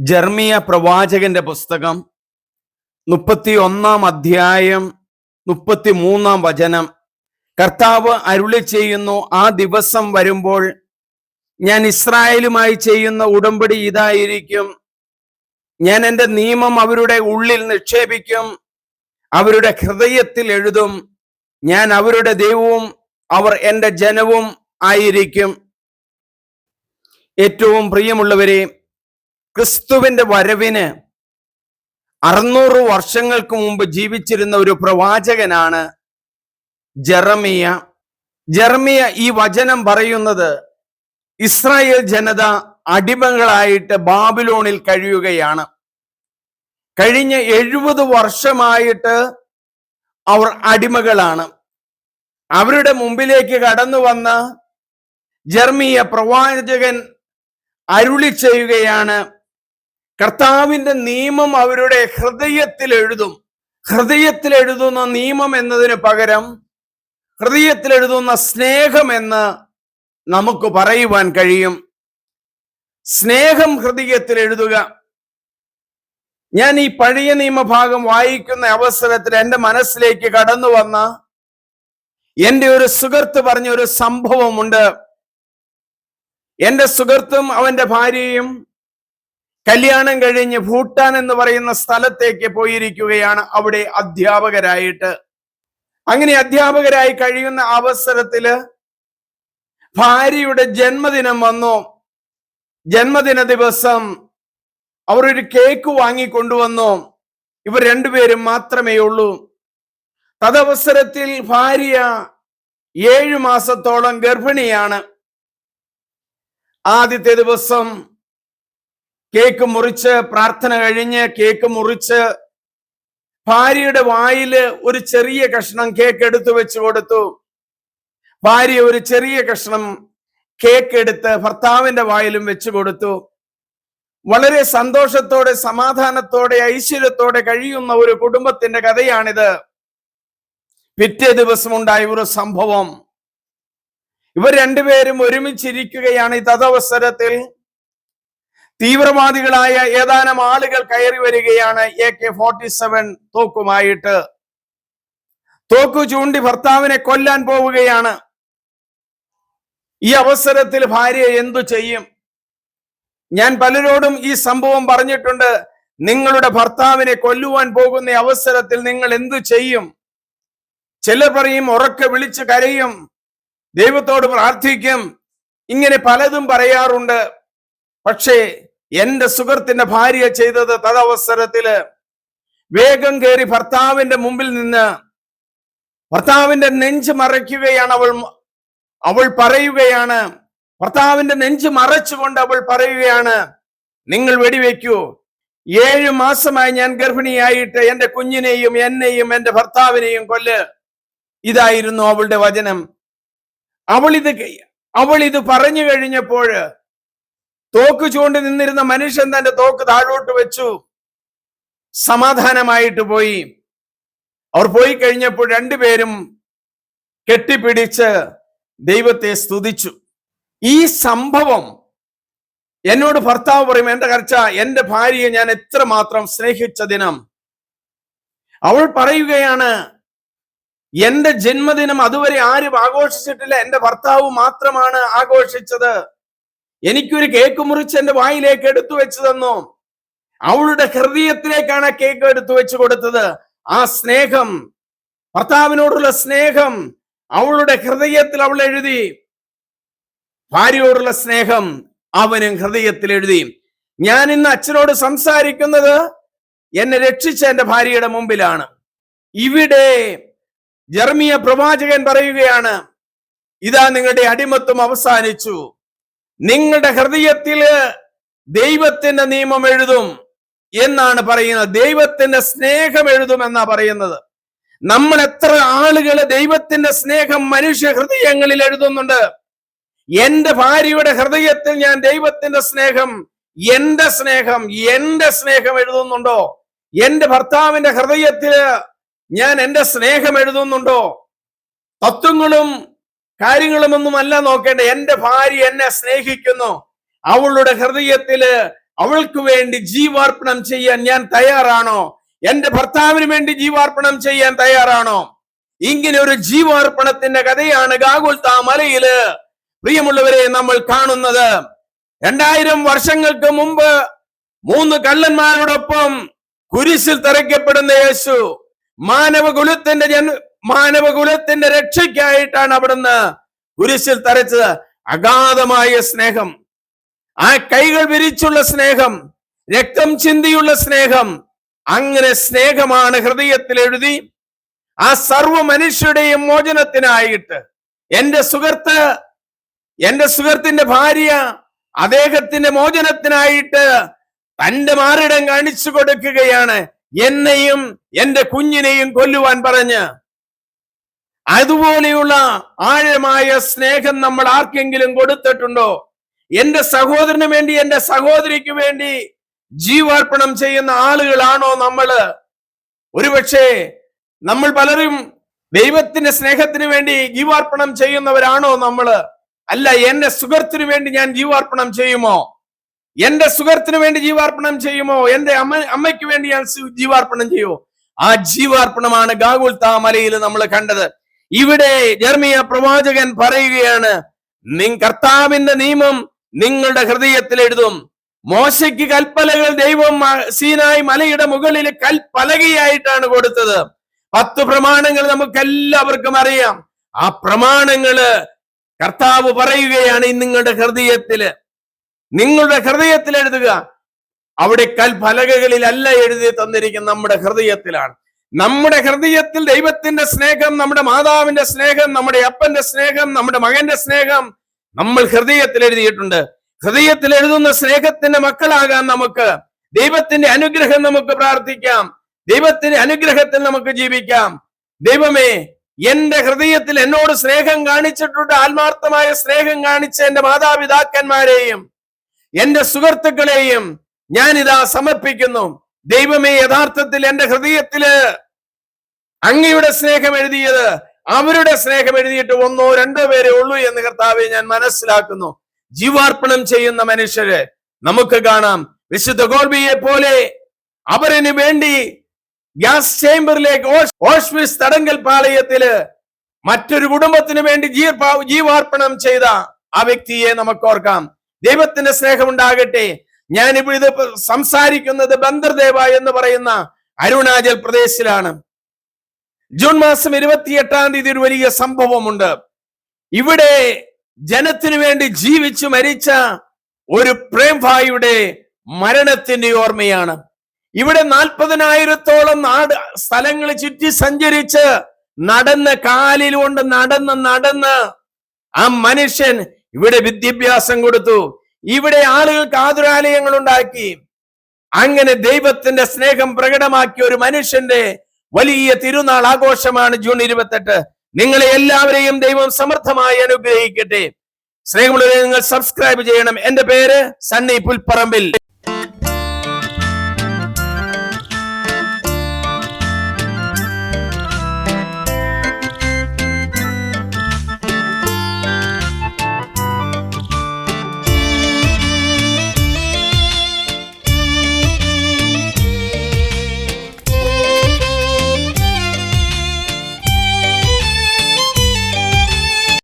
ജർമിയ പ്രവാചകന്റെ പുസ്തകം മുപ്പത്തി ഒന്നാം അധ്യായം മുപ്പത്തി മൂന്നാം വചനം. കർത്താവ് അരുളി ചെയ്യുന്നു ആ ദിവസം വരുമ്പോൾ ഞാൻ ഇസ്രായേലുമായി ചെയ്യുന്ന ഉടമ്പടി ഇതായിരിക്കും. ഞാൻ എന്റെ നിയമം അവരുടെ ഉള്ളിൽ നിക്ഷേപിക്കും അവരുടെ ഹൃദയത്തിൽ എഴുതും ഞാൻ അവരുടെ ദൈവവും അവർ എന്റെ ജനവും ആയിരിക്കും. ഏറ്റവും പ്രിയമുള്ളവരെ ക്രിസ്തുവിന്റെ വരവിന് അറുന്നൂറ് വർഷങ്ങൾക്ക് മുമ്പ് ജീവിച്ചിരുന്ന ഒരു പ്രവാചകനാണ് ജെറമിയ. ജെറമിയ ഈ വചനം പറയുന്നത് ഇസ്രായേൽ ജനത അടിമകളായിട്ട് ബാബിലോണിൽ കഴിയുകയാണ്. കഴിഞ്ഞ എഴുപത് വർഷമായിട്ട് അവർ അടിമകളാണ്. അവരുടെ മുമ്പിലേക്ക് കടന്നു വന്ന ജർമിയ പ്രവാചകൻ അരുളി ചെയ്യുകയാണ്. കർത്താവിന്റെ നിയമം അവരുടെ ഹൃദയത്തിൽ എഴുതും. ഹൃദയത്തിൽ എഴുതുന്ന നിയമം എന്നതിന് പകരം ഹൃദയത്തിൽ എഴുതുന്ന സ്നേഹം എന്ന് നമുക്ക് പറയുവാൻ കഴിയും. സ്നേഹം ഹൃദയത്തിൽ എഴുതുക. ഞാൻ ഈ പഴയ നിയമഭാഗം വായിക്കുന്ന അവസരത്തിൽ എന്റെ മനസ്സിലേക്ക് കടന്നു വന്ന എന്റെ ഒരു സുഹൃത്ത് പറഞ്ഞ ഒരു സംഭവമുണ്ട്. എന്റെ സുഹൃത്തും അവന്റെ ഭാര്യയും കല്യാണം കഴിഞ്ഞ് ഭൂട്ടാൻ എന്ന് പറയുന്ന സ്ഥലത്തേക്ക് പോയിരിക്കുകയാണ് അവിടെ അധ്യാപകരായിട്ട്. അങ്ങനെ അധ്യാപകരായി കഴിയുന്ന അവസരത്തിൽ ഭാര്യയുടെ ജന്മദിനം വന്നു. ജന്മദിന ദിവസം അവർ ഒരു കേക്ക് വാങ്ങിക്കൊണ്ടുവന്നു. ഇവർ രണ്ടുപേരും മാത്രമേ ഉള്ളൂ. തദവസരത്തിൽ ഭാര്യ ഏഴു മാസത്തോളം ഗർഭിണിയാണ്. ആദ്യത്തെ ദിവസം കേക്ക് മുറിച്ച് പ്രാർത്ഥന കഴിഞ്ഞ് കേക്ക് മുറിച്ച് ഭാര്യയുടെ വായിൽ ഒരു ചെറിയ കഷ്ണം കേക്ക് എടുത്തു വെച്ച് കൊടുത്തു. ഭാര്യ ഒരു ചെറിയ കഷ്ണം കേക്ക് എടുത്ത് ഭർത്താവിന്റെ വായിലും വെച്ചു കൊടുത്തു. വളരെ സന്തോഷത്തോടെ സമാധാനത്തോടെ ഐശ്വര്യത്തോടെ കഴിയുന്ന ഒരു കുടുംബത്തിന്റെ കഥയാണിത്. പിറ്റേ ദിവസം ഉണ്ടായ ഒരു സംഭവം. ഇവർ രണ്ടുപേരും ഒരുമിച്ചിരിക്കുകയാണ് ഈ തദവസരത്തിൽ. തീവ്രവാദികളായ ഏതാനും ആളുകൾ കയറി വരികയാണ് എ കെ ഫോർട്ടി സെവൻ തോക്കുമായിട്ട്. തോക്കു ചൂണ്ടി ഭർത്താവിനെ കൊല്ലാൻ പോവുകയാണ്. ഈ അവസരത്തിൽ ഭാര്യ എന്തു ചെയ്യും? ഞാൻ പലരോടും ഈ സംഭവം പറഞ്ഞിട്ടുണ്ട്. നിങ്ങളുടെ ഭർത്താവിനെ കൊല്ലുവാൻ പോകുന്ന അവസരത്തിൽ നിങ്ങൾ എന്തു ചെയ്യും? ചിലർ പറയും ഉറക്കെ വിളിച്ച് കരയും. ദൈവത്തോട് പ്രാർത്ഥിക്കും. ഇങ്ങനെ പലതും പറയാറുണ്ട്. പക്ഷേ എന്റെ സുഹൃത്തിന്റെ ഭാര്യ ചെയ്തത് തദവസരത്തിൽ വേഗം കയറി ഭർത്താവിന്റെ മുമ്പിൽ നിന്ന് ഭർത്താവിന്റെ നെഞ്ച് മറയ്ക്കുകയാണ് അവൾ അവൾ പറയുകയാണ്. ഭർത്താവിന്റെ നെഞ്ച് മറച്ചുകൊണ്ട് അവൾ പറയുകയാണ്. നിങ്ങൾ വെടിവെക്കൂ. ഏഴു മാസമായി ഞാൻ ഗർഭിണിയായിട്ട് എന്റെ കുഞ്ഞിനെയും എന്നെയും എന്റെ ഭർത്താവിനെയും കൊല്ല്. ഇതായിരുന്നു അവളുടെ വചനം. അവൾ ഇത് അവൾ ഇത് പറഞ്ഞു കഴിഞ്ഞപ്പോൾ തോക്ക് ചൂണ്ടി നിന്നിരുന്ന മനുഷ്യൻ തന്റെ തോക്ക് താഴോട്ട് വെച്ചു. സമാധാനമായിട്ട് പോയി. അവർ പോയി കഴിഞ്ഞപ്പോൾ രണ്ടുപേരും കെട്ടിപ്പിടിച്ച് ദൈവത്തെ സ്തുതിച്ചു. ഈ സംഭവം എന്നോട് ഭർത്താവ് പറയും എന്റെ കർച്ച എന്റെ ഭാര്യയെ ഞാൻ എത്ര മാത്രം സ്നേഹിച്ച ദിനം. അവൾ പറയുകയാണ് എന്റെ ജന്മദിനം അതുവരെ ആരും ആഘോഷിച്ചിട്ടില്ല. എന്റെ ഭർത്താവ് മാത്രമാണ് ആഘോഷിച്ചത്. എനിക്കൊരു കേക്ക് മുറിച്ച് എന്റെ വായിലേക്ക് എടുത്തു വെച്ച് തന്നു. അവളുടെ ഹൃദയത്തിലേക്കാണ് ആ കേക്ക് എടുത്തു വെച്ച് കൊടുത്തത്. ആ സ്നേഹം ഭർത്താവിനോടുള്ള സ്നേഹം അവളുടെ ഹൃദയത്തിൽ അവൾ എഴുതി. ഭാര്യയോടുള്ള സ്നേഹം അവനും ഹൃദയത്തിൽ എഴുതി. ഞാൻ ഇന്ന് അച്ഛനോട് സംസാരിക്കുന്നത് എന്നെ രക്ഷിച്ച എന്റെ ഭാര്യയുടെ മുമ്പിലാണ്. ഇവിടെ ജർമിയ പ്രവാചകൻ പറയുകയാണ് ഇതാ നിങ്ങളുടെ അടിമത്വം അവസാനിച്ചു. നിങ്ങളുടെ ഹൃദയത്തിൽ ദൈവത്തിന്റെ നിയമം എഴുതും എന്നാണ് പറയുന്നത്. ദൈവത്തിന്റെ സ്നേഹം എഴുതും എന്നാ പറയുന്നത്. നമ്മൾ എത്ര ആളുകൾ ദൈവത്തിന്റെ സ്നേഹം മനുഷ്യ ഹൃദയങ്ങളിൽ എഴുതുന്നുണ്ട്. എന്റെ ഭാര്യയുടെ ഹൃദയത്തിൽ ഞാൻ ദൈവത്തിന്റെ സ്നേഹം എന്റെ സ്നേഹം എന്റെ സ്നേഹം എഴുതുന്നുണ്ടോ? എന്റെ ഭർത്താവിന്റെ ഹൃദയത്തിൽ ഞാൻ എന്റെ സ്നേഹം എഴുതുന്നുണ്ടോ? തത്വങ്ങളും കാര്യങ്ങളുമൊന്നും അല്ല നോക്കേണ്ട എന്റെ ഭാര്യ എന്നെ സ്നേഹിക്കുന്നു. അവളുടെ ഹൃദയത്തിൽ അവൾക്ക് വേണ്ടി ജീവാർപ്പണം ചെയ്യാൻ ഞാൻ തയ്യാറാണോ? എന്റെ ഭർത്താവിന് വേണ്ടി ജീവാർപ്പണം ചെയ്യാൻ തയ്യാറാണോ? ഇങ്ങനെ ഒരു ജീവാർപ്പണത്തിന്റെ കഥയാണ് ഗാഗുൽത്ത മലയിൽ പ്രിയമുള്ളവരെ നമ്മൾ കാണുന്നത്. രണ്ടായിരം വർഷങ്ങൾക്ക് മുമ്പ് മൂന്ന് കള്ളന്മാരോടൊപ്പം കുരിശിൽ തറയ്ക്കപ്പെടുന്ന യേശു മാനവകുലത്തിന്റെ ജന മാനവകുലത്തിന്റെ രക്ഷയ്ക്കായിട്ടാണ് അവിടുന്ന് കുരിശിൽ തരച്ചത് അഗാധമായ സ്നേഹം. ആ കൈകൾ വിരിച്ചുള്ള സ്നേഹം രക്തം ചിന്തിയുള്ള സ്നേഹം അങ്ങനെ സ്നേഹമാണ് ഹൃദയത്തിൽ എഴുതി ആ സർവ മനുഷ്യരുടെയും മോചനത്തിനായിട്ട്. എന്റെ സുഹൃത്ത് എന്റെ സുഹൃത്തിന്റെ ഭാര്യ അദ്ദേഹത്തിന്റെ മോചനത്തിനായിട്ട് തന്റെ മാറിടം കാണിച്ചു കൊടുക്കുകയാണ്. എന്നെയും എന്റെ കുഞ്ഞിനെയും കൊല്ലുവാൻ പറഞ്ഞ് അതുപോലെയുള്ള ആഴമായ സ്നേഹം നമ്മൾ ആർക്കെങ്കിലും കൊടുത്തിട്ടുണ്ടോ? എന്റെ സഹോദരന് വേണ്ടി എന്റെ സഹോദരിക്ക് വേണ്ടി ജീവാർപ്പണം ചെയ്യുന്ന ആളുകളാണോ നമ്മൾ ഒരുപക്ഷെ നമ്മൾ പലരും ദൈവത്തിന്റെ സ്നേഹത്തിന് വേണ്ടി ജീവാർപ്പണം ചെയ്യുന്നവരാണോ നമ്മൾ അല്ല എന്റെ സുഹൃത്തിനു വേണ്ടി ഞാൻ ജീവാർപ്പണം ചെയ്യുമോ? എന്റെ സുഹൃത്തിന് വേണ്ടി ജീവാർപ്പണം ചെയ്യുമോ? എന്റെ അമ്മ അമ്മയ്ക്ക് വേണ്ടി ഞാൻ ജീവാർപ്പണം ചെയ്യുമോ? ആ ജീവാർപ്പണമാണ് ഗാഗുൽത്ത മലയിൽ നമ്മൾ കണ്ടത്. ഇവിടെ ജർമിയ പ്രവാചകൻ പറയുകയാണ് നിൻ കർത്താവിന്റെ നിയമം നിങ്ങളുടെ ഹൃദയത്തിൽ എഴുതും. മോശയ്ക്ക് കൽപ്പലകൾ ദൈവം സീനായി മലയുടെ മുകളിൽ കൽപ്പലകയായിട്ടാണ് കൊടുത്തത്. പത്ത് പ്രമാണങ്ങൾ നമുക്ക് എല്ലാവർക്കും അറിയാം. ആ പ്രമാണങ്ങൾ കർത്താവ് പറയുകയാണ് നിങ്ങളുടെ ഹൃദയത്തിൽ നിങ്ങളുടെ ഹൃദയത്തിൽ എഴുതുക. അവിടെ കൽഫലകകളിലല്ല എഴുതി തന്നിരിക്കുന്ന നമ്മുടെ ഹൃദയത്തിലാണ്. നമ്മുടെ ഹൃദയത്തിൽ ദൈവത്തിന്റെ സ്നേഹം നമ്മുടെ മാതാവിന്റെ സ്നേഹം നമ്മുടെ അപ്പന്റെ സ്നേഹം നമ്മുടെ മകന്റെ സ്നേഹം നമ്മൾ ഹൃദയത്തിൽ എഴുതിയിട്ടുണ്ട്. ഹൃദയത്തിൽ എഴുതുന്ന സ്നേഹത്തിന്റെ മക്കളാകാൻ നമുക്ക് ദൈവത്തിന്റെ അനുഗ്രഹം നമുക്ക് പ്രാർത്ഥിക്കാം. ദൈവത്തിന്റെ അനുഗ്രഹത്തിൽ നമുക്ക് ജീവിക്കാം. ദൈവമേ എന്റെ ഹൃദയത്തിൽ എന്നോട് സ്നേഹം കാണിച്ചിട്ടുണ്ട് ആത്മാർത്ഥമായ സ്നേഹം കാണിച്ച എന്റെ മാതാപിതാക്കന്മാരെയും എന്റെ സുഹൃത്തുക്കളെയും ഞാനിതാ സമർപ്പിക്കുന്നു. ദൈവമേ യഥാർത്ഥത്തിൽ എന്റെ ഹൃദയത്തിൽ അങ്ങയുടെ സ്നേഹം എഴുതിയത് അവരുടെ സ്നേഹം എഴുതിയിട്ട് ഒന്നോ രണ്ടോ പേരെ ഉള്ളൂ എന്ന് കർത്താവെ ഞാൻ മനസ്സിലാക്കുന്നു. ജീവാർപ്പണം ചെയ്യുന്ന മനുഷ്യരെ നമുക്ക് കാണാം. വിശുദ്ധ ഗോൾബിയെ പോലെ അവരിന് വേണ്ടി ഗ്യാസ് ചേംബറിലേക്ക് ഓഷ്മിസ് തടങ്കൽ പാളയത്തിൽ മറ്റൊരു കുടുംബത്തിന് വേണ്ടി ജീവാർപ്പണം ചെയ്ത ആ വ്യക്തിയെ നമുക്ക് ഓർക്കാം. ദൈവത്തിന്റെ സ്നേഹം ഉണ്ടാകട്ടെ ഞാൻ ഇപ്പോൾ ഇത് സംസാരിക്കുന്നത് ബന്ദർദേവ എന്ന് പറയുന്ന അരുണാചൽ പ്രദേശിലാണ്. ജൂൺ മാസം ഇരുപത്തിയെട്ടാം തീയതി ഒരു വലിയ സംഭവമുണ്ട്. ഇവിടെ ജനത്തിനു വേണ്ടി ജീവിച്ചു മരിച്ച ഒരു പ്രേംഭായിയുടെ മരണത്തിന്റെ ഓർമ്മയാണ്. ഇവിടെ നാൽപ്പതിനായിരത്തോളം നാട് സ്ഥലങ്ങൾ ചുറ്റി സഞ്ചരിച്ച് നടന്ന് കാലിൽ കൊണ്ട് നടന്ന് നടന്ന് ആ മനുഷ്യൻ ഇവിടെ വിദ്യാഭ്യാസം കൊടുത്തു. ഇവിടെ ആളുകൾക്ക് ആതുരാലയങ്ങൾ ഉണ്ടാക്കി. അങ്ങനെ ദൈവത്തിന്റെ സ്നേഹം പ്രകടമാക്കിയ ഒരു മനുഷ്യന്റെ വലിയ തിരുനാൾ ആഘോഷമാണ് ജൂൺ ഇരുപത്തെട്ട്. നിങ്ങളെ എല്ലാവരെയും ദൈവം സമർത്ഥമായി അനുഗ്രഹിക്കട്ടെ. സ്നേഹമുള്ളവരെ നിങ്ങൾ സബ്സ്ക്രൈബ് ചെയ്യണം. എന്റെ പേര് സണ്ണി പുൽപ്പറമ്പിൽ.